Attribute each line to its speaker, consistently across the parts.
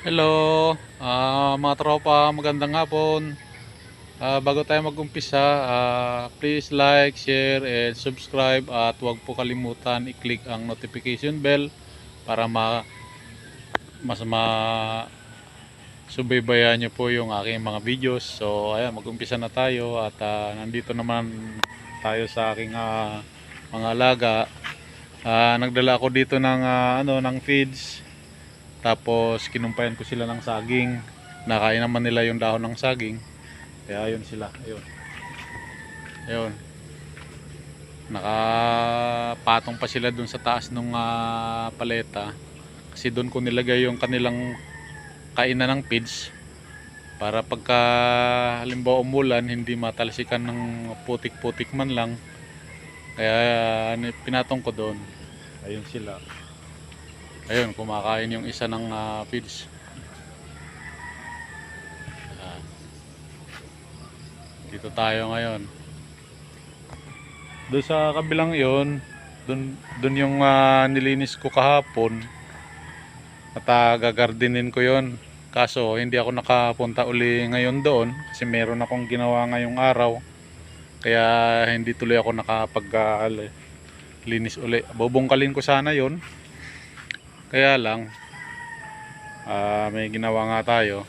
Speaker 1: Hello, ah, mga tropa, magandang hapon. Ah, bago tayo mag-umpisa, ah, please like, share, and subscribe at huwag po kalimutan i-click ang notification bell para ma mas ma subaybayan niyo po yung aking mga videos. So, ayan, mag-umpisa na tayo at ah, nandito naman tayo sa aking ah, mga alaga. Ah, nagdala ako dito ng ah, ano ng feeds tapos kinumpayan ko sila ng saging. Nakain naman nila yung dahon ng saging. Kaya ayun sila. Ayun. Ayun. Nakapatong pa sila dun sa taas ng paleta. Kasi doon ko nilagay yung kanilang kainan ng feeds. Para pagka halimbawa umulan, hindi matalsikan ng putik-putik man lang. Kaya ano, pinatong ko doon. Ayun sila. Ayun, kumakain yung isa ng ah, feeds. Ayan. Dito tayo ngayon. Doon sa kabilang yon, doon doon yung ah, nilinis ko kahapon. At uh, gagardinin ko yon. Kaso hindi ako nakapunta uli ngayon doon kasi meron akong ginawa ngayong araw. Kaya hindi tuloy ako nakapag ah, linis uli. Bubungkalin ko sana yon. Kaya lang, ah, may ginawa nga tayo.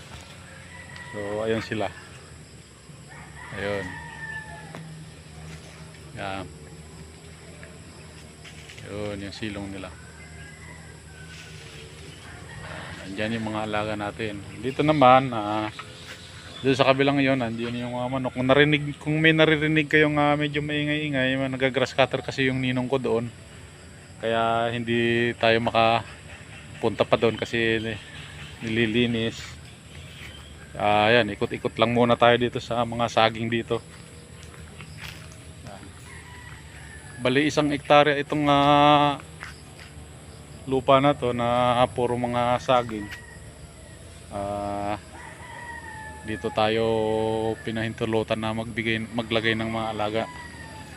Speaker 1: So, ayun sila. Ayun. Yan. Yun, yung silong nila. Andyan yung mga alaga natin. Dito naman, ah, doon sa kabilang yon, andyan yung mga manok. Kung narinig, kung may naririnig kayong ah, medyo maingay-ingay, nagagrass cutter kasi yung ninong ko doon. Kaya hindi tayo maka punta pa doon kasi nililinis. Ah, ayan, ikot-ikot lang muna tayo dito sa mga saging dito. Bali isang ektarya itong ah, lupa na to na puro mga saging. Ah, dito tayo pinahintulutan na magbigay maglagay ng mga alaga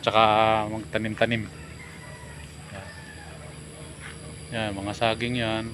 Speaker 1: tsaka magtanim-tanim. Yan, mga saging yan. Yan.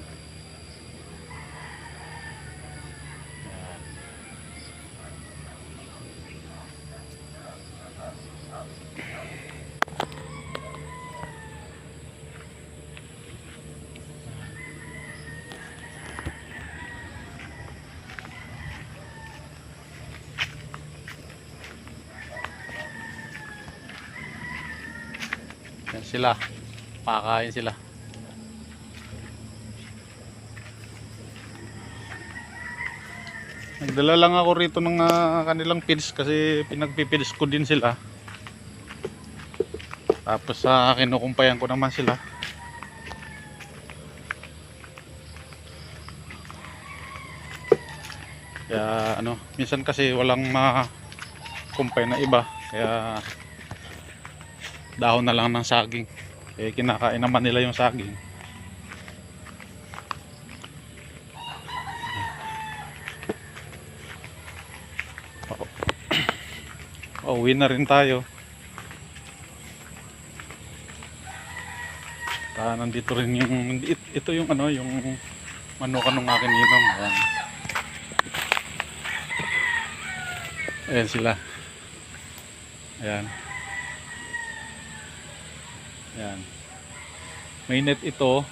Speaker 1: Yan sila. Pakain sila. Nagdala lang ako rito ng ah, kanilang feeds kasi pinagpipids ko din sila. Tapos sa uh, kinukumpayan ko naman sila. Kaya ano, minsan kasi walang makumpay na iba. Kaya dahon na lang ng saging. Eh kinakain naman nila yung saging. Pauwi na rin tayo. Ah, nandito rin yung it- ito yung ano, yung manukan ng akin ninong. Ayan. Ayan sila. Ayan. Ayan. May net ito.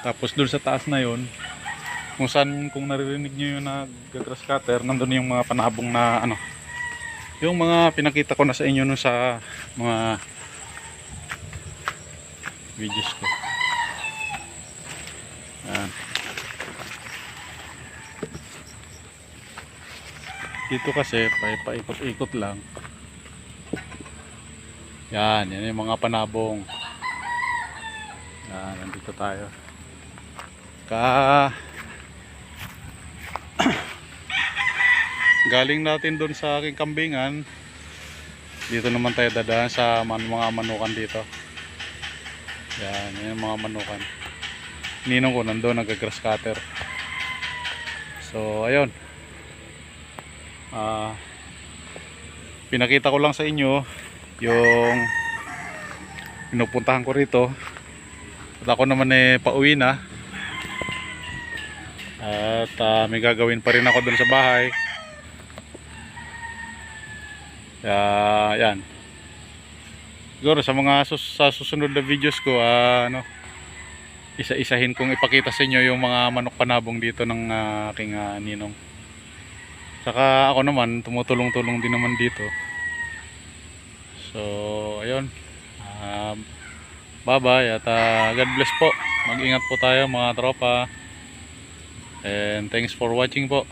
Speaker 1: Tapos dun sa taas na yon kung saan kung naririnig nyo yung nag-grass cutter nandun yung mga panabong na ano yung mga pinakita ko na sa inyo no sa mga videos ko. Yan dito kasi pa paikot-ikot lang. Yan yan yung mga panabong. Yan nandito tayo. Ka galing natin doon sa aking kambingan. Dito naman tayo dadaan sa man, mga manukan dito. Yan yan mga manukan. Ninong ko nandun nag-grass cutter. So ayun. Ah pinakita ko lang sa inyo yung pinupuntahan ko rito. At ako naman eh pauwi na. At ah, may gagawin pa rin ako dun sa bahay. Kaya, yan. Siguro sa mga sus- sa susunod na videos ko, ah, ano, isa-isahin kong ipakita sa inyo yung mga manok panabong dito ng ah, aking ah, ninong. Saka ako naman, tumutulong-tulong din naman dito. So, ayun. Um, bye-bye at ah, God bless po. Mag-ingat po tayo mga tropa. And thanks for watching po.